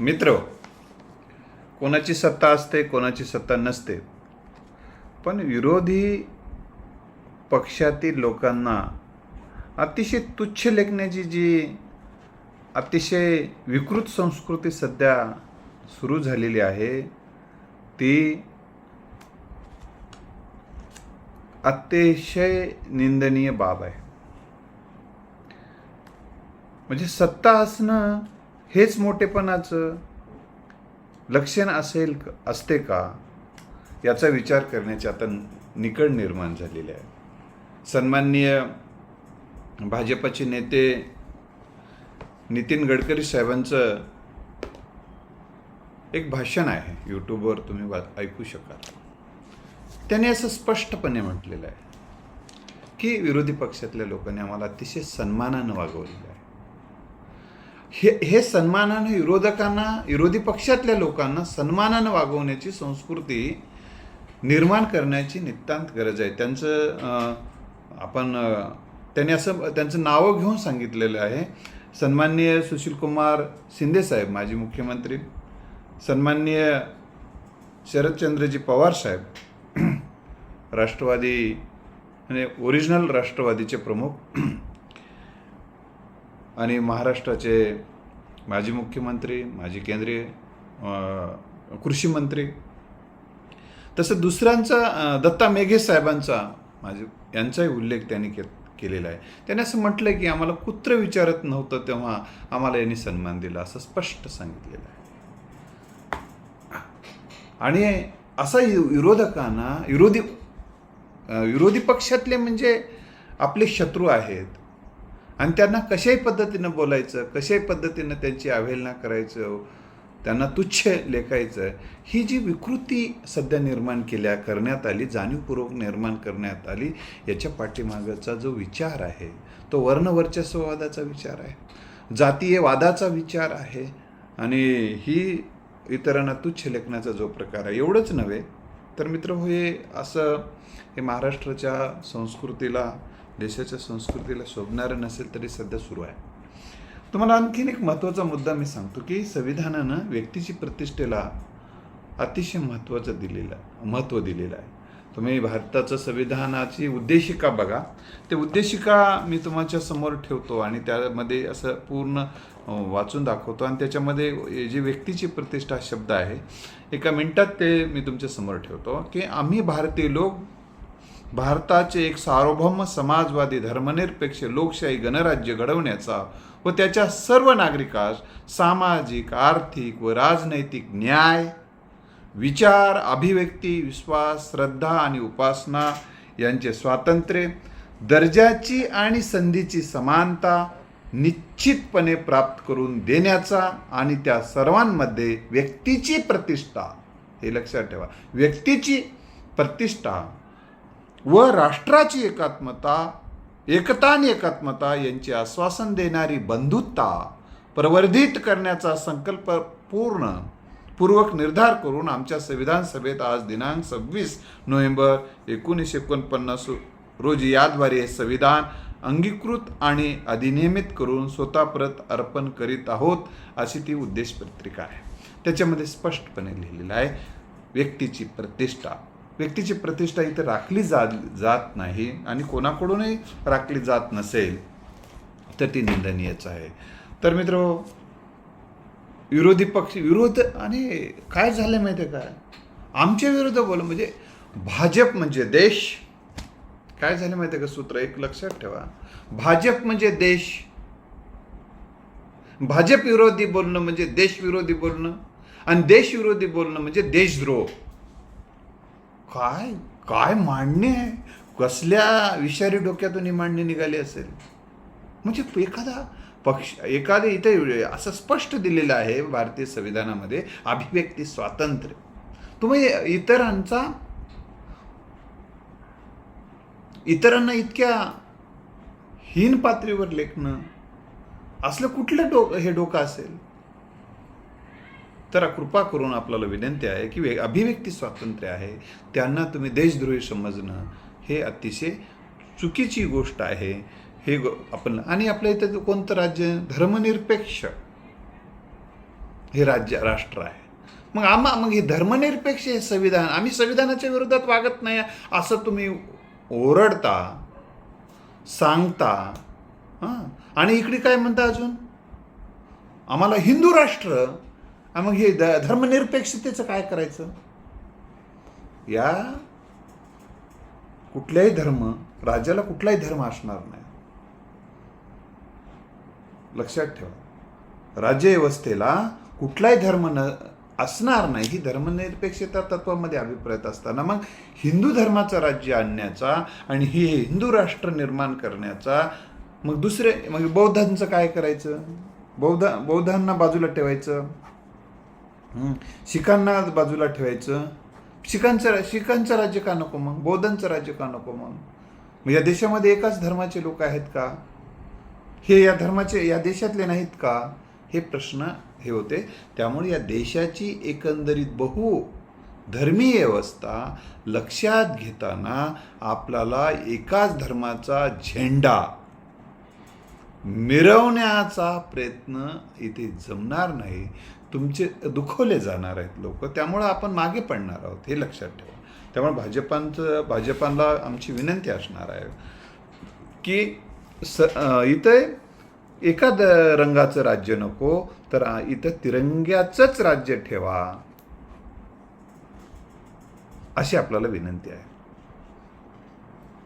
मित्र कोणाची सत्ता असते कोणाची सत्ता नसते. पण विरोधी पक्षातील लोकांना अतिशय तुच्छ लेखण्याची जी अतिशय विकृत संस्कृती सध्या सुरू झालेली आहे ती अतिशय निंदनीय बाब आहे. म्हणजे सत्ता असणं हेच मोठेपणाचं लक्षण असेल असते का? याचा विचार करण्याची आता निकड निर्माण झालेली आहे. सन्माननीय भाजपचे नेते नितीन गडकरी साहेबांचं एक भाषण आहे. यूट्यूबवर तुम्ही वा ऐकू शकाल. त्याने असं स्पष्टपणे म्हटलेलं आहे की विरोधी पक्षातल्या लोकांनी आम्हाला अतिशय सन्मानानं वागवलेलं आहे. हे हे सन्मानानं विरोधकांना विरोधी पक्षातल्या लोकांना सन्मानानं वागवण्याची संस्कृती निर्माण करण्याची नितांत गरज आहे. त्यांचं आपण त्यांनी असं त्यांचं नावं घेऊन सांगितलेलं आहे. सन्माननीय सुशीलकुमार शिंदेसाहेब माजी मुख्यमंत्री. सन्माननीय शरदचंद्रजी पवार साहेब राष्ट्रवादी म्हणजे ओरिजिनल राष्ट्रवादीचे प्रमुख. आणि महाराष्ट्राचे माजी मुख्यमंत्री माजी केंद्रीय कृषी मंत्री. तसं दुसऱ्यांचा दत्ता मेघे साहेबांचा माझे यांचाही उल्लेख त्यांनी के केलेला आहे. त्याने असं म्हटलं की आम्हाला कुत्र विचारत नव्हतं तेव्हा आम्हाला यांनी सन्मान दिला असं स्पष्ट सांगितलेलं आहे. आणि असा विरोधकांना विरोधी विरोधी पक्षातले म्हणजे आपले शत्रू आहेत आणि त्यांना कशाही पद्धतीनं बोलायचं कशाही पद्धतीनं त्यांची अवहेलना करायचं त्यांना तुच्छ लेखायचं ही जी विकृती सध्या निर्माण केल्या करण्यात आली जाणीवपूर्वक निर्माण करण्यात आली याच्या पाठीमागचा जो विचार आहे तो वर्णवर्चस्ववादाचा विचार आहे जातीय वादाचा विचार आहे आणि ही इतरांना तुच्छ लेखण्याचा जो प्रकार आहे एवढंच नव्हे तर मित्र हे असं हे महाराष्ट्राच्या संस्कृतीला देशाच्या संस्कृतीला शोभणारं नसेल तरी सध्या सुरू आहे. तुम्हाला आणखीन एक महत्त्वाचा मुद्दा मी सांगतो की संविधानानं व्यक्तीची प्रतिष्ठेला अतिशय महत्त्वाचं दिलेलं महत्त्व दिलेलं आहे. तुम्ही भारताचं संविधानाची उद्देशिका बघा. ते उद्देशिका मी तुमच्यासमोर ठेवतो आणि त्यामध्ये असं पूर्ण वाचून दाखवतो. आणि त्याच्यामध्ये जी व्यक्तीची प्रतिष्ठा शब्द आहे एका मिनटात ते मी तुमच्यासमोर ठेवतो की आम्ही भारतीय लोक भारताचे एक सार्वभौम समाजवादी धर्मनिरपेक्ष लोकशाही गणराज्य घडवण्याचा व त्याच्या सर्व नागरिकास सामाजिक आर्थिक व राजनैतिक न्याय विचार अभिव्यक्ती विश्वास श्रद्धा आणि उपासना यांचे स्वातंत्र्य दर्जाची आणि संधीची समानता निश्चितपणे प्राप्त करून देण्याचा आणि त्या सर्वांमध्ये व्यक्तीची प्रतिष्ठा हे लक्षात ठेवा व्यक्तीची प्रतिष्ठा व राष्ट्राची एकात्मता एकता आणि एकात्मता यांचे आश्वासन देणारी बंधुता प्रवर्धित करण्याचा संकल्प पूर्ण पूर्वक निर्धार करून आमच्या संविधान सभेत आज दिनांक सव्वीस नोव्हेंबर एकोणीसशे एकोणपन्नास रोजी याद्वारे हे संविधान अंगीकृत आणि अधिनियमित करून स्वतः परत अर्पण करीत आहोत अशी ती उद्देश पत्रिका आहे. त्याच्यामध्ये स्पष्टपणे लिहिलेलं आहे व्यक्तीची प्रतिष्ठा. व्यक्तीची प्रतिष्ठा इथं राखली जा जात नाही आणि कोणाकडूनही राखली जात नसेल तर ती निंदनीयच आहे. तर मित्र विरोधी पक्ष विरोध आणि काय झालं माहिती आहे काय आमच्या विरोध बोल म्हणजे भाजप म्हणजे देश. काय झालं माहिती आहे का सूत्र? एक लक्षात ठेवा. भाजप म्हणजे देश. भाजप विरोधी बोलणं म्हणजे देशविरोधी बोलणं. आणि देशविरोधी बोलणं म्हणजे देशद्रोह. काय काय मांडणी आहे? कसल्या विषारी डोक्यातून ही मांडणी निघाली असेल? म्हणजे एखादा पक्ष एखादे इथे असं स्पष्ट दिलेलं आहे भारतीय संविधानामध्ये अभिव्यक्ती स्वातंत्र्य. तुम्ही इतरांचा इतरांना इतक्या हीन पातळीवर लेखणं असलं कुठलं डो हे डोकं असेल? तर कृपा करून आपल्याला विनंती आहे की वे- अभिव्यक्ती स्वातंत्र्य आहे त्यांना तुम्ही देशद्रोही समजणं हे अतिशय चुकीची गोष्ट आहे. हे गो- आपण आणि आपल्या इथं कोणतं राज्य? धर्मनिरपेक्ष हे राज्य राष्ट्र आहे. मग आम्हा मग हे धर्मनिरपेक्ष हे संविधान आम्ही संविधानाच्या विरोधात वागत नाही. असं तुम्ही ओरडता सांगता हां? आणि इकडे काय म्हणता अजून? आम्हाला हिंदू राष्ट्र मग हे ध धर्मनिरपेक्षतेचं काय करायचं? या कुठल्याही धर्म राज्याला कुठलाही धर्म असणार नाही. लक्षात ठेवा. राज्यव्यवस्थेला कुठलाही धर्म न असणार नाही ही धर्मनिरपेक्षता तत्वामध्ये अभिप्रेत असताना. मग हिंदू धर्माचं राज्य आणण्याचा आणि हे हिंदू राष्ट्र निर्माण करण्याचा मग दुसरे मग बौद्धांचं काय करायचं? बौद्ध बौद्धांना बाजूला ठेवायचं? शिखांना बाजूला ठेवायचं. शिखांचं शिखांचं राज्य का नको मग? बौद्धांचं राज्य का नको मग? मग या देशामध्ये एकाच धर्माचे लोक आहेत का? हे या धर्माचे या देशातले नाहीत का? हे प्रश्न हे होते. त्यामुळे या देशाची एकंदरीत बहु धर्मीय व्यवस्था लक्षात घेताना आपल्याला एकाच धर्माचा झेंडा मिरवण्याचा प्रयत्न इथे जमणार नाही. तुमचे दुखवले जाणार आहेत लोक. त्यामुळं आपण मागे पडणार आहोत हे लक्षात ठेवा. त्यामुळे भाजपांचं भाजपाला आमची विनंती असणार आहे की स इथं एका द रंगाचं राज्य नको तर इथं तिरंग्याचंच राज्य ठेवा. अशी आपल्याला विनंती आहे.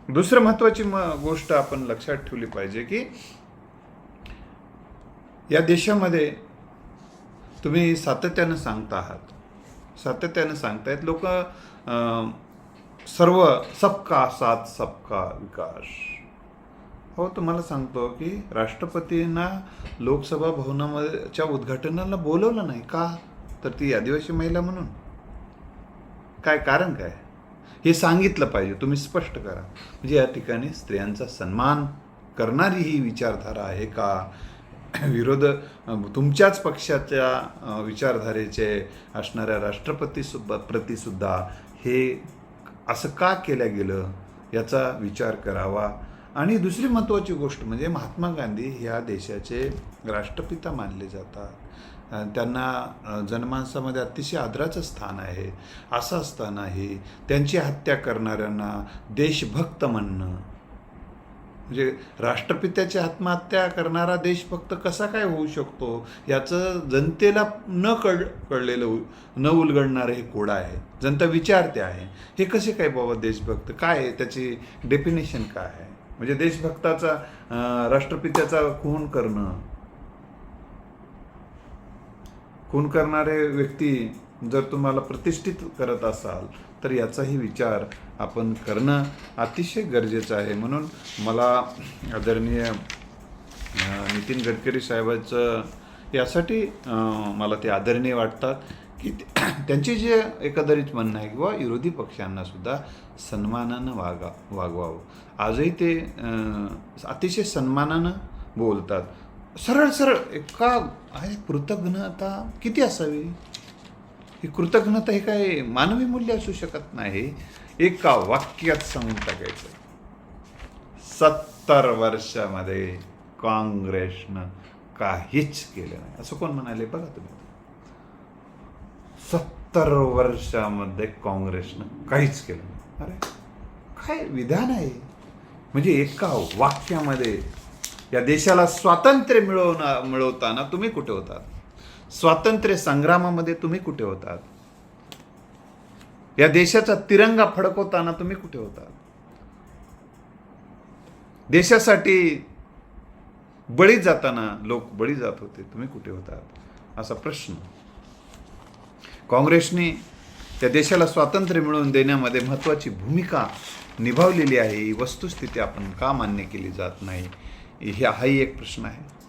दुसरं महत्त्वाची म गोष्ट आपण लक्षात ठेवली पाहिजे की या देशामध्ये तुम्ही सातत्यानं सांगता आहात. सातत्यानं सांगतायत. लोक सर्व सबका साथ सबका विकास. हो तुम्हाला सांगतो की राष्ट्रपतींना लोकसभा भवनामध्येच्या उद्घाटनाला बोलवलं नाही का? तर ती आदिवासी महिला म्हणून. काय कारण काय? हे सांगितलं पाहिजे. तुम्ही स्पष्ट करा. म्हणजे या ठिकाणी स्त्रियांचा सन्मान करणारी ही विचारधारा आहे का? विरोध तुमच्याच पक्षाच्या विचारधारेचे असणाऱ्या राष्ट्रपती सुद्धा प्रतिसुद्धा हे असं का केलं गेलं याचा विचार करावा? आणि दुसरी महत्त्वाची गोष्ट म्हणजे महात्मा गांधी ह्या देशाचे राष्ट्रपिता मानले जातात. त्यांना जनमानसामध्ये अतिशय आदराचं स्थान आहे. असं असतानाही त्यांची हत्या करणाऱ्यांना देशभक्त म्हणणं म्हणजे राष्ट्रपित्याची आत्महत्या करणारा देशभक्त कसा काय होऊ शकतो? याचं जनतेला न कळ कळलेलं न उलगडणारं हे कोडं आहे. जनता विचारते आहे. हे कसे काय बाबा देशभक्त? काय आहे? त्याची डेफिनेशन काय आहे? म्हणजे देशभक्ताचा राष्ट्रपित्याचा खून करणं. खून करणारे व्यक्ती जर तुम्हाला प्रतिष्ठित करत असाल तर याचाही विचार आपण करणं अतिशय गरजेचं आहे. म्हणून मला आदरणीय नितीन गडकरी साहेबांचं यासाठी मला ते आदरणीय वाटतात की त्यांची जे एकंदरीत म्हणणं आहे किंवा विरोधी पक्षांनासुद्धा सन्मानानं वागा वागवावं. आजही ते अतिशय सन्मानानं बोलतात. सरळ सरळ एका आहे कृतज्ञता किती असावी? ही कृतज्ञता हे काय मानवी मूल्य असू शकत नाही. एका वाक्यात सांगून टाकायचं सत्तर वर्षामध्ये काँग्रेसनं काहीच केलं नाही. असं कोण म्हणाले? बघा तुम्ही. सत्तर वर्षामध्ये काँग्रेसनं काहीच केलं नाही. अरे काय विधान आहे? म्हणजे एका वाक्यामध्ये या देशाला स्वातंत्र्य मिळवणं मिळवताना तुम्ही कुठे होतात? स्वातंत्र्य संग्रामामध्ये तुम्ही कुठे होतात? या देशाचा तिरंगा फडकवताना तुम्ही कुठे होतात? देशासाठी बळी जाताना लोक बळी जात होते तुम्ही कुठे होतात? असा प्रश्न. काँग्रेसने त्या देशाला स्वातंत्र्य मिळवून देण्यामध्ये महत्त्वाची भूमिका निभावलेली आहे. ही वस्तुस्थिती आपण का मान्य केली जात नाही? हे हाही एक प्रश्न आहे.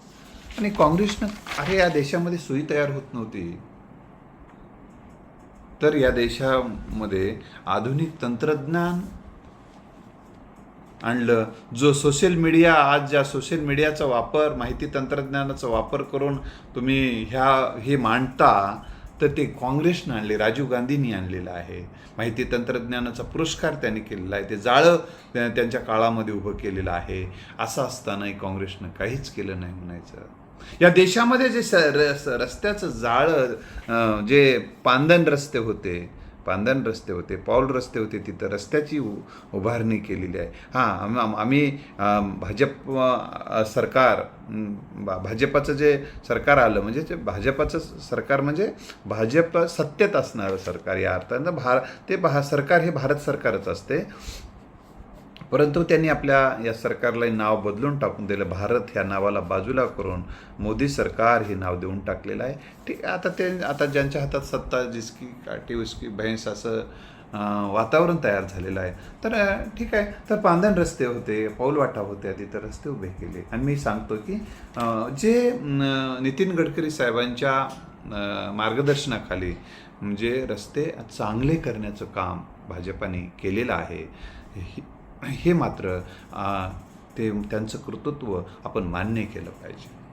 आणि काँग्रेसनं अरे या देशामध्ये सुई तयार होत नव्हती. तर या देशामध्ये आधुनिक तंत्रज्ञान आणलं जो सोशल मीडिया आज ज्या सोशल मीडियाचा वापर माहिती तंत्रज्ञानाचा वापर करून तुम्ही ह्या हे मांडता तर ते काँग्रेसनं आणले राजीव गांधींनी आणलेलं आहे. माहिती तंत्रज्ञानाचा पुरस्कार त्यांनी केलेला आहे. ते जाळं त्यांच्या काळामध्ये उभं केलेलं आहे. असं असतानाही काँग्रेसनं काहीच केलं नाही म्हणायचं. या देशामध्ये जे स रस- रस्त्याचं जाळं जे पांदन रस्ते होते पांदन रस्ते होते पाऊल रस्ते होते तिथं रस्त्याची उ उभारणी केलेली आहे. हां आम- आम्ही भाजप सरकार भाजपाचं जे सरकार आलं म्हणजे जे भाजपाचं सरकार म्हणजे भाजप सत्तेत असणारं सरकार या अर्थानं भार ते भा सरकार हे भारत सरकारच असते. परंतु त्यांनी आपल्या या सरकारला नाव बदलून टाकून दिलं. भारत ह्या नावाला बाजूला करून मोदी सरकार हे नाव देऊन टाकलेलं आहे. ठीक आहे आता ते आता ज्यांच्या हातात सत्ता जिसकी काठी उसकी भैंस असं वातावरण तयार झालेलं आहे. तर ठीक आहे. तर पांदन रस्ते होते पाऊलवाटा होत्या तिथं रस्ते उभे केले. आणि मी सांगतो की जे नितीन गडकरी साहेबांच्या मार्गदर्शनाखाली म्हणजे रस्ते चांगले करण्याचं काम भाजपाने केलेलं आहे हे- मात्र ते त्यांचं कर्तृत्व आपण मान्य केलं पाहिजे.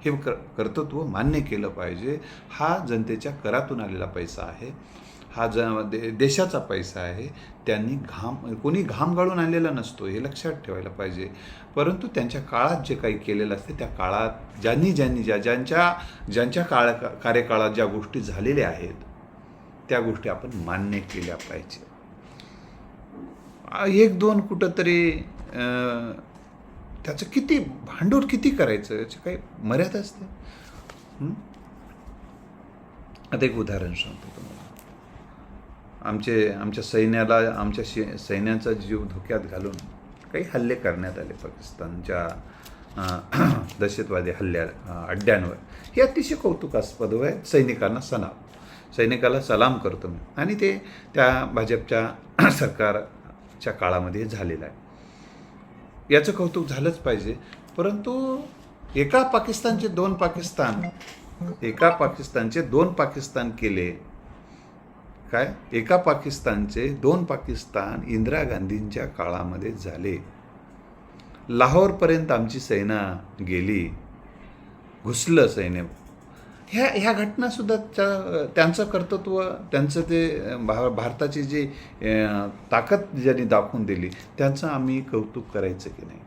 हे कर कर्तृत्व मान्य केलं पाहिजे. हा जनतेच्या करातून आलेला पैसा आहे. हा ज दे देशाचा पैसा आहे. त्यांनी घाम कोणी घाम गाळून आणलेला नसतो हे लक्षात ठेवायला पाहिजे. परंतु त्यांच्या काळात जे काही केलेलं असते त्या काळात ज्यांनी ज्यांनी ज्या ज्यांच्या ज्यांच्या काळ कार्यकाळात ज्या गोष्टी झालेल्या आहेत त्या गोष्टी आपण मान्य केल्या पाहिजे. एक दोन कुठंतरी त्याचं किती भांडवल किती करायचं याची काही मर्यादा असते? आता एक उदाहरण सांगतो तुम्हाला. आमचे आमच्या सैन्याला आमच्या शे सैन्याचा जीव धोक्यात घालून काही हल्ले करण्यात आले पाकिस्तानच्या दहशतवादी हल्ल्या अड्ड्यांवर. हे अतिशय कौतुकास्पद आहे सैनिकांना सलाम. सैनिकाला सलाम करतो मी. आणि ते त्या भाजपच्या सरकार च्या काळामध्ये झालेलं आहे. याचं कौतुक झालंच पाहिजे. परंतु एका पाकिस्तानचे दोन पाकिस्तान एका पाकिस्तानचे दोन पाकिस्तान केले काय? एका पाकिस्तानचे दोन पाकिस्तान इंदिरा गांधींच्या काळामध्ये झाले. लाहोरपर्यंत आमची सेना गेली घुसलं सैन्य ह्या ह्या घटनासुद्धा त्या त्यांचं कर्तृत्व त्यांचं ते भा भारताची जी ताकद ज्यांनी दाखवून दिली त्यांचं आम्ही कौतुक करायचं की नाही.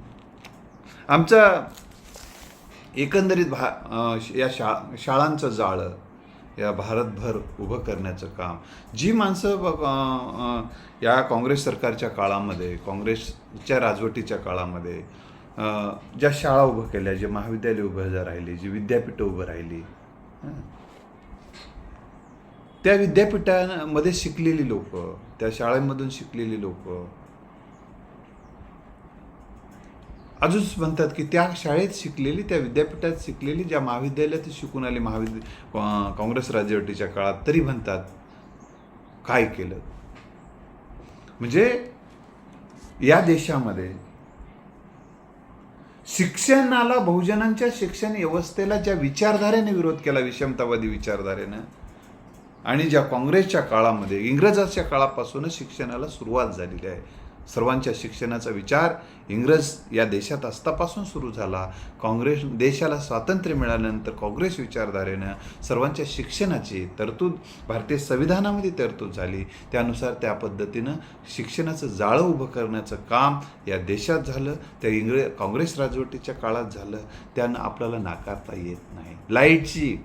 आमचा एकंदरीत भा या शा शाळांचं जाळं या भारतभर उभं करण्याचं काम जी माणसं या काँग्रेस सरकारच्या काळामध्ये काँग्रेसच्या राजवटीच्या काळामध्ये ज्या शाळा उभं केल्या जे महाविद्यालय उभं राहिली जी विद्यापीठं उभं राहिली त्या विद्यापीठामध्ये शिकलेली लोक त्या शाळेमधून शिकलेली लोक अजूनच म्हणतात की त्या शाळेत शिकलेली त्या विद्यापीठात शिकलेली ज्या महाविद्यालयात शिकून आली महाविद्या काँग्रेस राजवटीच्या काळात तरी म्हणतात काय केलं? म्हणजे या देशामध्ये शिक्षणाला बहुजनांच्या शिक्षण व्यवस्थेला ज्या विचारधारेने विरोध केला विषमतावादी विचारधारेनं आणि ज्या काँग्रेसच्या काळामध्ये इंग्रजाच्या काळापासूनच शिक्षणाला सुरुवात झालेली आहे. सर्वांच्या शिक्षणाचा विचार इंग्रज या देशात असतापासून सुरू झाला. काँग्रेस देशाला स्वातंत्र्य मिळाल्यानंतर काँग्रेस विचारधारेनं सर्वांच्या शिक्षणाची तरतूद भारतीय संविधानामध्ये तरतूद झाली. त्यानुसार त्या पद्धतीनं शिक्षणाचं जाळं उभं करण्याचं काम या देशात झालं. त्या इंग्रज काँग्रेस राजवटीच्या काळात झालं. त्यानं आपल्याला नाकारता येत नाही. लाईटची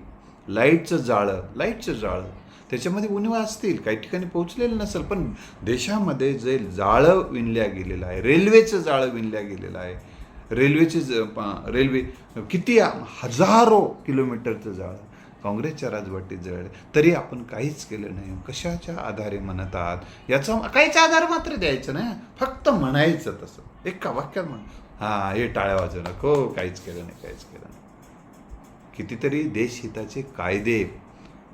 लाईटचं जाळं लाईटचं जाळं त्याच्यामध्ये उणिवा असतील काही ठिकाणी पोहोचलेलं नसेल पण देशामध्ये जे जाळं विणल्या गेलेलं आहे रेल्वेचं जाळं विणल्या गेलेलं आहे रेल्वेचे ज प- रेल्वे किती हजारो किलोमीटरचं जाळं काँग्रेसच्या राजवटीत जळलं तरी आपण काहीच केलं नाही. कशाच्या आधारे म्हणतात याचा काहीच आधार मात्र द्यायचं नाही. फक्त म्हणायचं तसं. एक का वाक्यात म्हण हां हे टाळ्या वाजवू नको काहीच केलं नाही काहीच केलं नाही. कितीतरी देशहिताचे कायदे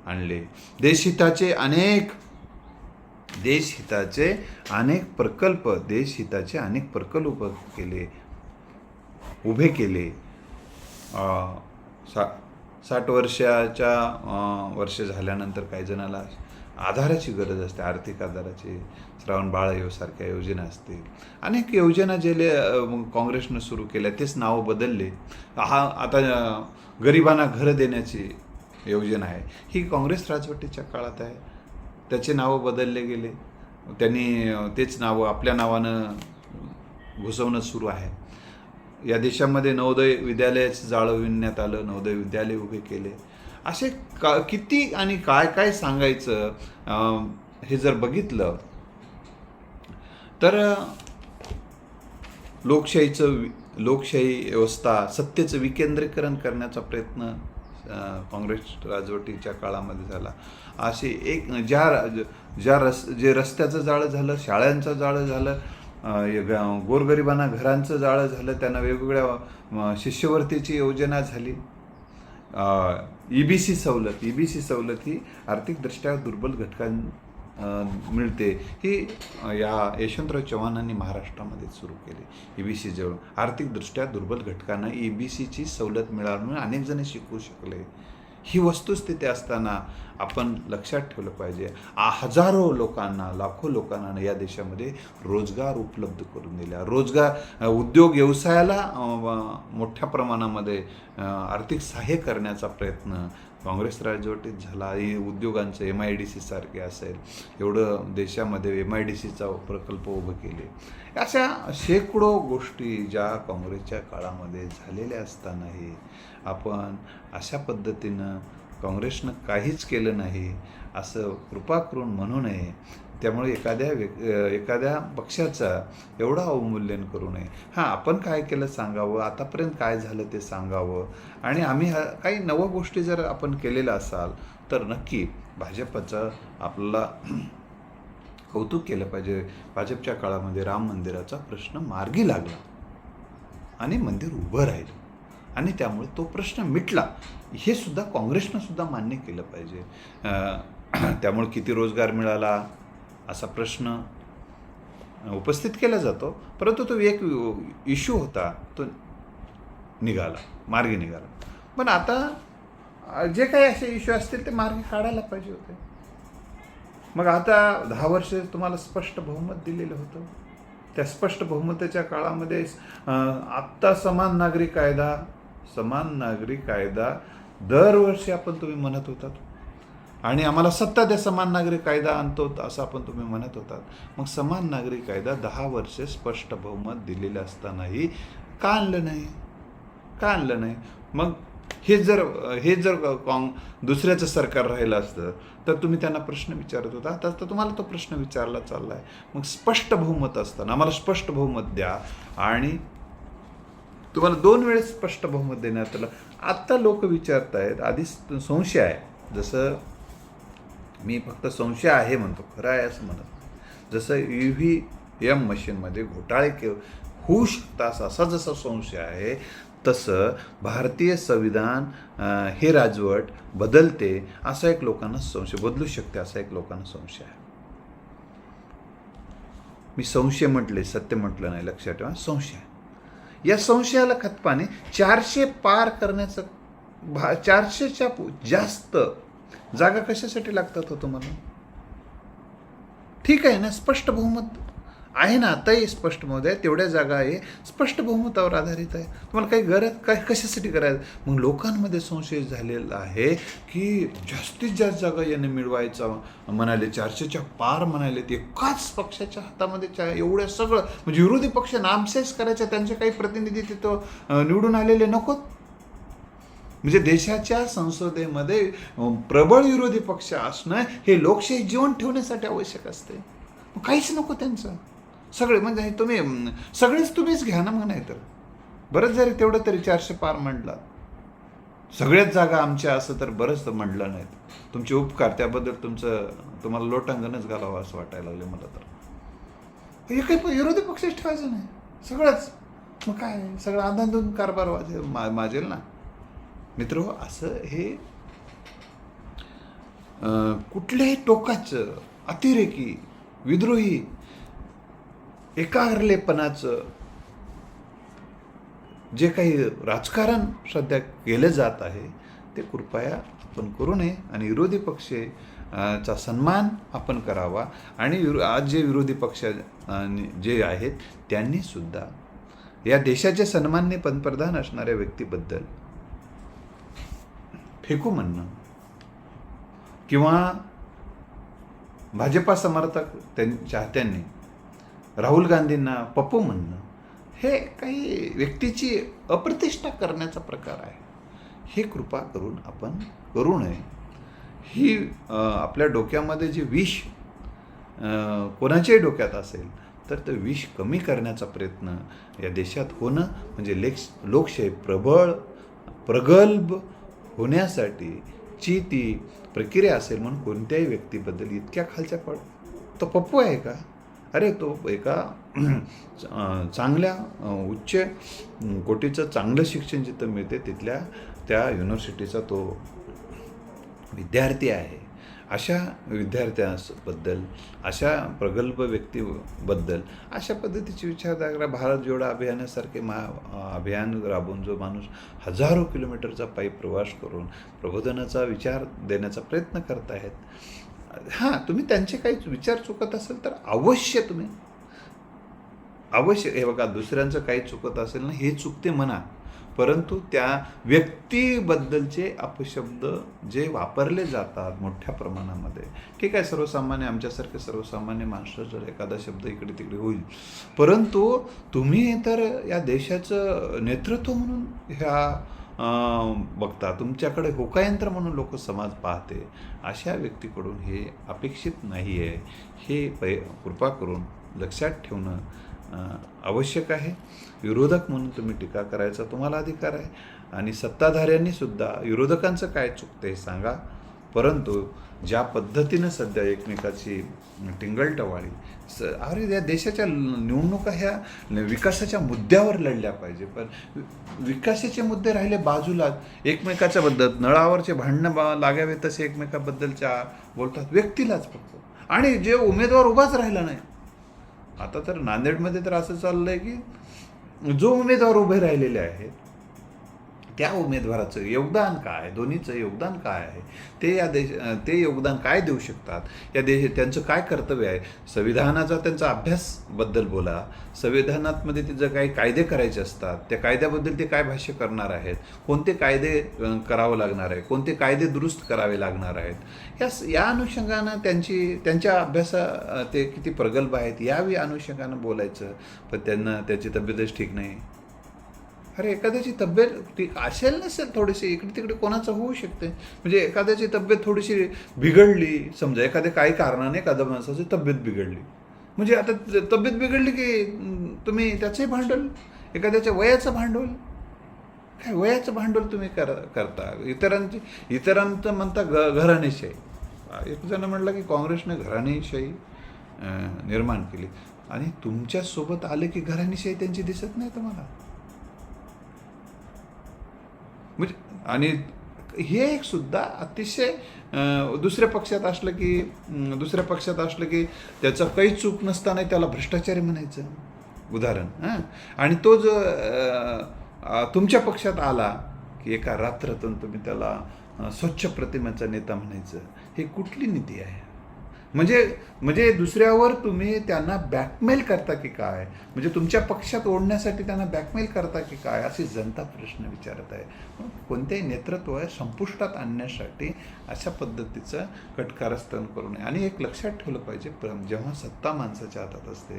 आणले. देशहिताचे अनेक देशहिताचे अनेक प्रकल्प देशहिताचे अनेक प्रकल्प केले. उभे केले. सा साठ वर्षाच्या वर्ष झाल्यानंतर काही जणाला आधाराची गरज असते आर्थिक आधाराची. श्रावण बाळ सारख्या योजना असतील अनेक योजना जे काँग्रेसनं सुरू केल्या तेच नावं बदलले. हा आता गरिबांना घरं देण्याची योजना आहे ही काँग्रेस राजवटीच्या काळात आहे. त्याचे नावं बदलले गेले. त्यांनी तेच नावं आपल्या नावानं घुसवणं सुरू आहे. या देशामध्ये नवोदय विद्यालयाचं जाळं विणण्यात आलं नवोदय विद्यालय उभे केले. असे का किती आणि काय काय सांगायचं हे जर बघितलं तर लोकशाहीचं लोकशाही व्यवस्था सत्तेचं विकेंद्रीकरण करण्याचा प्रयत्न काँग्रेस राजवटीच्या काळामध्ये झाला. असे एक ज्या ज्या रस जे रस्त्याचं जाळं झालं शाळांचं जाळं झालं गोरगरिबांना घरांचं जाळं झालं त्यांना वेगवेगळ्या शिष्यवृत्तीची योजना झाली. ई बी सी सवलत ई बी सी सवलत ही आर्थिकदृष्ट्या दुर्बल घटकां मिळते. ही या यशवंतराव चव्हाणांनी महाराष्ट्रामध्ये सुरू केली. ई बी सी जवळ. आर्थिकदृष्ट्या दुर्बल घटकांना ई बी सीची सवलत मिळाल्यामुळे अनेक जण शिकू शकले. ही वस्तुस्थिती असताना आपण लक्षात ठेवलं पाहिजे. हजारो लोकांना लाखो लोकांना या देशामध्ये रोजगार उपलब्ध करून दिला रोजगार उद्योग व्यवसायाला मोठ्या प्रमाणामध्ये आर्थिक सहाय्य करण्याचा प्रयत्न काँग्रेस राजवटीत झाला. हे उद्योगांचं एम आय डी सी सारखे असेल. एवढं देशामध्ये एम आय डी सीचा प्रकल्प उभं केले. अशा शेकडो गोष्टी ज्या काँग्रेसच्या काळामध्ये झालेल्या असतानाही आपण अशा पद्धतीनं काँग्रेसनं काहीच केलं नाही असं कृपा करून म्हणू नये. त्यामुळे एखाद्या व्यक् एखाद्या पक्षाचा एवढं अवमूल्यन करू नये. हां आपण काय केलं सांगावं? आतापर्यंत काय झालं ते सांगावं? आणि आम्ही हा काही नवं गोष्टी जर आपण केलेल्या असाल तर नक्की भाजपचं आपल्याला कौतुक केलं पाहिजे. भाजपच्या काळामध्ये राम मंदिराचा प्रश्न मार्गी लागला आणि मंदिर उभं राहिलं. आणि त्यामुळे तो प्रश्न मिटला. हे सुद्धा काँग्रेसनं सुद्धा मान्य केलं पाहिजे. त्यामुळे किती रोजगार मिळाला असा प्रश्न उपस्थित केला जातो. परंतु तो एक इश्यू होता तो निघाला मार्गी निघाला. पण आता जे काही असे इश्यू असतील ते मार्गी काढायला पाहिजे होते. मग आता दहा वर्ष तुम्हाला स्पष्ट बहुमत दिलेलं होतं. त्या स्पष्ट बहुमताच्या काळामध्ये आत्ता समान नागरी कायदा समान नागरी कायदा दरवर्षी आपण तुम्ही म्हणत होतात. आणि आम्हाला सत्ता द्या समान नागरी कायदा आणतो असं आपण तुम्ही म्हणत होतात. मग समान नागरी कायदा दहा वर्षे स्पष्ट बहुमत दिलेलं असतानाही का आणलं नाही? का आणलं नाही? मग हे जर हे जर काँग दुसऱ्याचं सरकार राहिलं असतं तर तुम्ही त्यांना प्रश्न विचारत होता. आता तर तुम्हाला तो प्रश्न विचारला चालला आहे मग स्पष्ट बहुमत असताना आम्हाला स्पष्ट बहुमत द्या आणि तुम्हाला दोन वेळेस स्पष्ट बहुमत देण्यात आलं आत्ता लोक विचारत आहेत आधीच संशय आहे. जसं मी फक्त संशय आहे म्हणतो खरं आहे असं म्हणत जसं यू व्ही एम मशीनमध्ये घोटाळे के होऊ शकतात असा जसा संशय आहे तसं भारतीय संविधान हे राजवट बदलते असा एक लोकांना संशय बदलू शकते असा एक लोकांना संशय आहे. मी संशय म्हटले सत्य म्हटलं नाही लक्षात ठेवा संशय आहे. या संशयाला खतपाने चारशे पार करण्याचं भा चारशेच्या पु- जास्त जागा कशासाठी लागतात हो तुम्हाला? ठीक आहे ना स्पष्ट बहुमत आहे ना आताही स्पष्ट महोदय आहे तेवढ्या जागा आहे. स्पष्ट बहुमतावर आधारित आहे. तुम्हाला काही गरज काय कशासाठी करायचं? मग लोकांमध्ये संशय झालेला आहे की जास्तीत जास्त जागा याने मिळवायचा. म्हणाले चारशेच्या पार म्हणाले ते एकाच पक्षाच्या हातामध्ये चा एवढं सगळं म्हणजे विरोधी पक्ष नामशेष करायचे त्यांचे काही प्रतिनिधी तिथं निवडून आलेले नकोत? म्हणजे देशाच्या संसदेमध्ये प्रबळ विरोधी पक्ष असणं हे लोकशाही जीवन ठेवण्यासाठी आवश्यक असते. काहीच नको त्यांचं. सगळे म्हणजे हे तुम्ही सगळेच तुम्हीच घ्या ना म्हणाय तर. बरंच जरी तेवढं तरी चारशे पार म्हणलात सगळ्याच जागा आमच्या असं तर बरंच म्हणलं नाहीत. तुमचे उपकार त्याबद्दल तुमचं तुम्हाला लोटांगणच घालावं असं वाटायला लागलं मला तर. हे काही विरोधी पक्षच ठेवायचं नाही. सगळंच. मग काय सगळं आनंदून कारभार वाजेल मा माजेल ना. मित्र हो, असं हे कुठल्याही टोकाचं अतिरेकी विद्रोही एकाग्रलेपणाचं जे काही राजकारण सध्या केलं जात आहे ते कृपया आपण करू नये आणि विरोधी पक्ष चा सन्मान आपण करावा. आणि आज जे विरोधी पक्ष जे आहेत त्यांनी सुद्धा या देशाचे सन्मान्य पंतप्रधान असणाऱ्या व्यक्तीबद्दल फेकू म्हणणं किंवा भाजपा समर्थक त्यां चाहत्यांनी राहुल गांधींना पप्पू म्हणणं हे काही व्यक्तीची अप्रतिष्ठा करण्याचा प्रकार आहे. हे कृपा करून आपण करू नये. ही आपल्या डोक्यामध्ये जे विष कोणाच्याही डोक्यात असेल तर ते विष कमी करण्याचा प्रयत्न या देशात होणं म्हणजे लेक्स लोकशाही प्रबळ प्रगल्भ होण्यासाठी ची ती प्रक्रिया असेल म्हणून कोणत्याही व्यक्तीबद्दल इतक्या खालच्या पड तो पप्पू आहे का? अरे तो एका चांगल्या उच्च कोटीचं चांगलं शिक्षण जिथं मिळते तिथल्या त्या युनिव्हर्सिटीचा तो विद्यार्थी आहे. अशा विद्यार्थ्यांबद्दल अशा प्रगल्भ व्यक्तीबद्दल अशा पद्धतीची विचारधारा भारत जोडा अभियानासारखे मा अभियान राबवून जो माणूस हजारो किलोमीटरचा पायी प्रवास करून प्रबोधनाचा विचार देण्याचा प्रयत्न करत आहेत हां तुम्ही त्यांचे काही विचार चुकत असेल तर अवश्य तुम्ही. अवश्य हे बघा दुसऱ्यांचं काही चुकत असेल ना हे चुकते म्हणा. परंतु त्या व्यक्तीबद्दलचे अपशब्द जे वापरले जातात मोठ्या प्रमाणामध्ये ठीक आहे सर्वसामान्य आमच्यासारखे सर्वसामान्य माणसं जर एखादा शब्द इकडे तिकडे होईल. परंतु तुम्ही तर या देशाचं नेतृत्व म्हणून ह्या बघता तुमच्याकडे होकायंत्र म्हणून लोक समाज पाहते अशा व्यक्तीकडून हे अपेक्षित नाही आहे हे पै कृपा करून लक्षात ठेवणं आवश्यक आहे. विरोधक म्हणून तुम्ही टीका करायचा तुम्हाला अधिकार आहे. आणि सत्ताधाऱ्यांनी सुद्धा विरोधकांचं काय चुकतं हे सांगा. परंतु ज्या पद्धतीनं सध्या एकमेकाची टिंगलटवाळी स अरे या देशाच्या निवडणुका ह्या विकासाच्या मुद्द्यावर लढल्या पाहिजे पण विकासाचे मुद्दे राहिले बाजूलाच एकमेकाच्या बद्दल नळावरचे भांडणं बा लागावे तसे एकमेकाबद्दलच्या बोलतात व्यक्तीलाच फक्त. आणि जे उमेदवार उभाच राहिला नाही. आता तर नांदेडमध्ये तर असं चाललं आहे की जो उमेदवार उभे राहिलेले आहेत त्या उमेदवाराचं योगदान काय दोन्हीचं योगदान काय आहे? ते या देश ते योगदान काय देऊ शकतात? या देश त्यांचं काय कर्तव्य आहे? संविधानाचा त्यांचा अभ्यासबद्दल बोला. संविधानातमध्ये ते जर काही कायदे करायचे असतात त्या कायद्याबद्दल ते काय भाष्य करणार आहेत? कोणते कायदे करावं लागणार आहे? कोणते कायदे दुरुस्त करावे लागणार आहेत? या या अनुषंगानं त्यांची त्यांच्या अभ्यासा ते किती प्रगल्भ आहेत? यावी अनुषंगानं बोलायचं. पण त्यांना त्याची तब्येतच ठीक नाही. अरे एखाद्याची तब्येत ठीक असेल नसेल थोडीशी इकडे तिकडे कोणाचं होऊ शकते. म्हणजे एखाद्याची तब्येत थोडीशी बिघडली समजा एखाद्या काही कारणाने एखाद्या माणसाची तब्येत बिघडली. म्हणजे आता तब्येत बिघडली की तुम्ही त्याचंही भांडवल? एखाद्याच्या वयाचं भांडवल? काय वयाचं भांडवल तुम्ही कर करता? इतरांची इतरांचं म्हणता ग घराणेशाही. एक जण म्हटलं की काँग्रेसने घराणेशाही निर्माण केली. आणि तुमच्यासोबत आले की घराणेशाही त्यांची दिसत नाही तुम्हाला? म्हणजे आणि हे एक सुद्धा अतिशय दुसऱ्या पक्षात असलं की दुसऱ्या पक्षात असलं की त्याचं काही चूक नसताना त्याला भ्रष्टाचारी म्हणायचं. उदाहरण हां. आणि तो जो तुमच्या पक्षात आला की एका रात्रातून तुम्ही त्याला स्वच्छ प्रतिमेचा नेता म्हणायचं हे कुठली नीती आहे? म्हणजे म्हणजे दुसऱ्यावर तुम्ही त्यांना बॅकमेल करता की काय? म्हणजे तुमच्या पक्षात ओढण्यासाठी त्यांना बॅकमेल करता की काय? अशी जनता प्रश्न विचारत आहे. मग कोणत्याही नेतृत्व संपुष्टात आणण्यासाठी अशा पद्धतीचं कटकारस्थान करू नये. आणि एक लक्षात ठेवलं पाहिजे जेव्हा सत्ता माणसाच्या हातात असते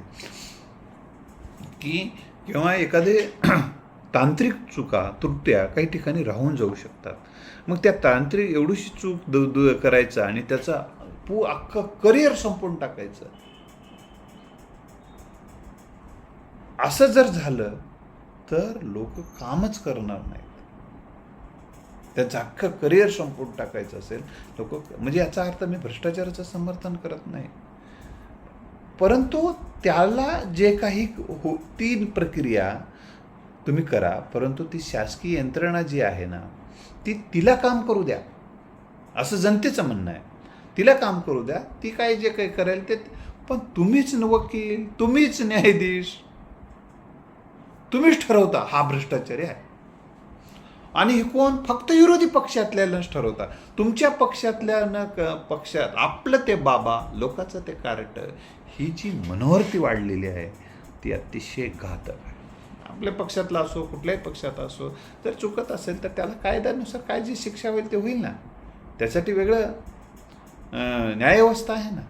की किंवा एखादे तांत्रिक चुका त्रुट्या काही ठिकाणी राहून जाऊ शकतात. मग त्या तांत्रिक एवढीशी चूक द करायचा आणि त्याचा पू अख्खं करिअर संपवून टाकायचं. असं जर झालं तर लोक कामच करणार नाहीत. त्याचं अख्खं करिअर संपवून टाकायचं असेल लोक म्हणजे याचा अर्थ मी भ्रष्टाचाराचं समर्थन करत नाही. परंतु त्याला जे काही हो ती प्रक्रिया तुम्ही करा परंतु ती शासकीय यंत्रणा जी आहे ना ती तिला काम करू द्या. असं जनतेचं म्हणणं आहे. तिला काम करू द्या ती काय जे काही करेल ते पण तुम्हीच न वकील तुम्हीच न्यायाधीश. तुम्हीच ठरवता हा भ्रष्टाचारी आहे. आणि हे कोण? फक्त विरोधी पक्षातल्यालाच ठरवता. तुमच्या पक्षातल्या न क- पक्षात आपलं ते बाबा लोकांचं ते कार्ट ही जी मनोवृत्ती वाढलेली आहे ती अतिशय घातक आहे. आपल्या पक्षातला असो कुठल्याही पक्षात असो जर चुकत असेल तर त्याला कायद्यानुसार काय जी शिक्षा होईल ते होईल ना. त्यासाठी वेगळं न्यायव्यवस्था आहे ना.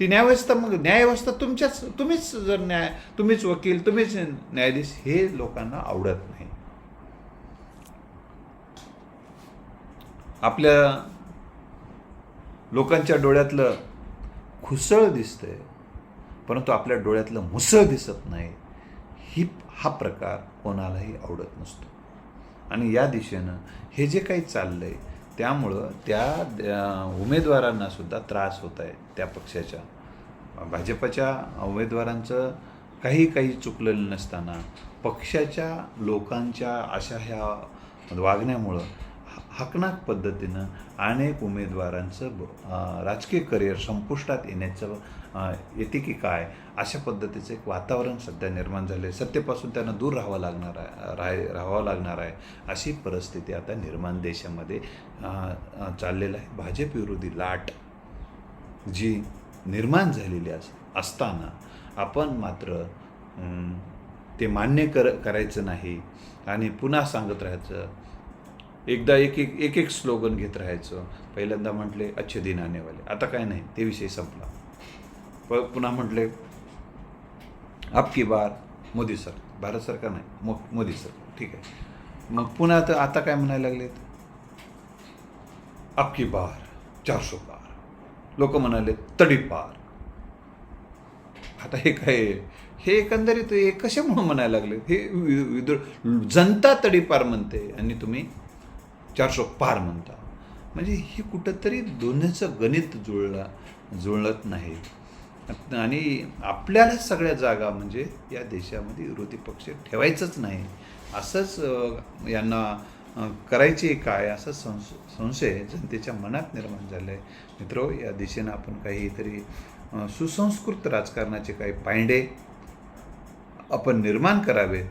ती न्यायव्यवस्था मग न्यायव्यवस्था तुमच्याच तुम्हीच जर न्याय तुम्हीच वकील तुम्हीच न्यायाधीश हे लोकांना आवडत नाही. आपल्या लोकांच्या डोळ्यातलं खुसळ दिसतंय परंतु आपल्या डोळ्यातलं मुसळ दिसत नाही. ही हा प्रकार कोणालाही आवडत नसतो. आणि या दिशेनं हे जे काही चाललं आहे त्यामुळं त्या उमेदवारांनासुद्धा उमेदवारांना सुद्धा त्रास होत आहे त्या पक्षाच्या. भाजपच्या उमेदवारांचं काही काही चुकलेलं नसताना पक्षाच्या लोकांच्या अशा ह्या वागण्यामुळं हकनाक पद्धतीनं अनेक उमेदवारांचं राजकीय करिअर संपुष्टात येण्याचं येते की काय अशा पद्धतीचं एक वातावरण सध्या निर्माण झालं आहे सत्तेपासून त्यांना दूर राहावं लागणार आहे राह राहावं लागणार आहे अशी परिस्थिती आता निर्माण देशामध्ये चाललेलं आहे. भाजप विरोधी लाट जी निर्माण झालेली अस असताना आपण मात्र ते मान्य कर करायचं नाही आणि पुन्हा सांगत राहायचं एकदा एक एक एक एक स्लोगन घेत राहायचं. पहिल्यांदा म्हटले अच्छे दिन आने वाले आता काय नाही ते विषय संपला. प पुन्हा म्हटले आपकी बार मोदी सर. भारत सरकार नाही मो मोदी सर. ठीक आहे. मग पुन्हा आता आता काय म्हणायला लागलेत? आपकी बार चारशो पार लोक म्हणाले तडी पार आता हे काय हे एकंदरीत हे कशामुळं म्हणायला लागले हे वि- विदुर जनता तडीपार म्हणते. आणि तुम्ही चारशो पार म्हणतात. म्हणजे ही कुठंतरी दोन्हीचं गणित जुळला जुळत नाही. आणि आपल्याला सगळ्या जागा म्हणजे या देशामध्ये विरोधी पक्ष ठेवायचंच नाही. असंच यांना करायचे काय असा संश संशय जनतेच्या मनात निर्माण झाला आहे मित्रो या दिशेनं आपण काहीतरी सुसंस्कृत राजकारणाचे काही पायंडे आपण निर्माण करावेत.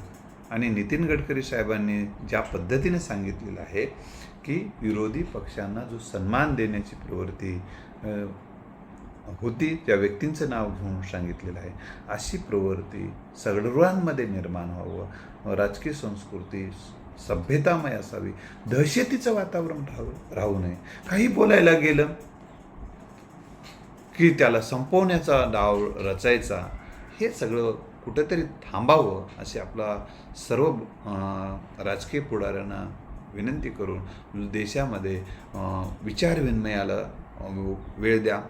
आणि नितीन गडकरी साहेबांनी ज्या पद्धतीने सांगितलेलं आहे की विरोधी पक्षांना जो सन्मान देण्याची प्रवृत्ती होती त्या व्यक्तींचं नाव घेऊन सांगितलेलं आहे अशी प्रवृत्ती सर्वांमध्ये निर्माण व्हावं. राजकीय संस्कृती सभ्यतामय असावी. दहशतीचं वातावरण राहू राहू नये. काही बोलायला गेलं की त्याला संपवण्याचा डाव रचायचा हे सगळं कुठंतरी थांबावं असे आपला सर्व राजकीय पुढाऱ्यांना विनंती करून देशामध्ये विचारविनिमयाला वेळ द्या.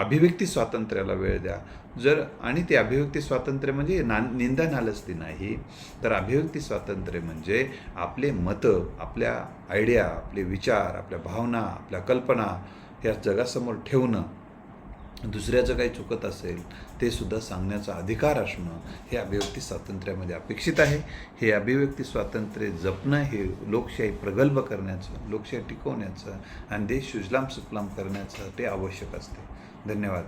अभिव्यक्ती स्वातंत्र्याला वेळ द्या. जर आणि ते अभिव्यक्ती स्वातंत्र्य म्हणजे ना निंदा नालस्ती नाही तर अभिव्यक्ती स्वातंत्र्य म्हणजे आपले मतं आपल्या आयडिया आपले विचार आपल्या भावना आपल्या कल्पना ह्या जगासमोर ठेवणं. दुसऱ्याचं काही चुकत असेल ते सुद्धा सांगण्याचा अधिकार असणं हे अभिव्यक्ती स्वातंत्र्यामध्ये अपेक्षित आहे. हे अभिव्यक्ती स्वातंत्र्य जपणं हे लोकशाही प्रगल्भ करण्याचं लोकशाही टिकवण्याचं आणि देश सुजलाम सुफलाम करण्याचं ते आवश्यक असते. धन्यवाद.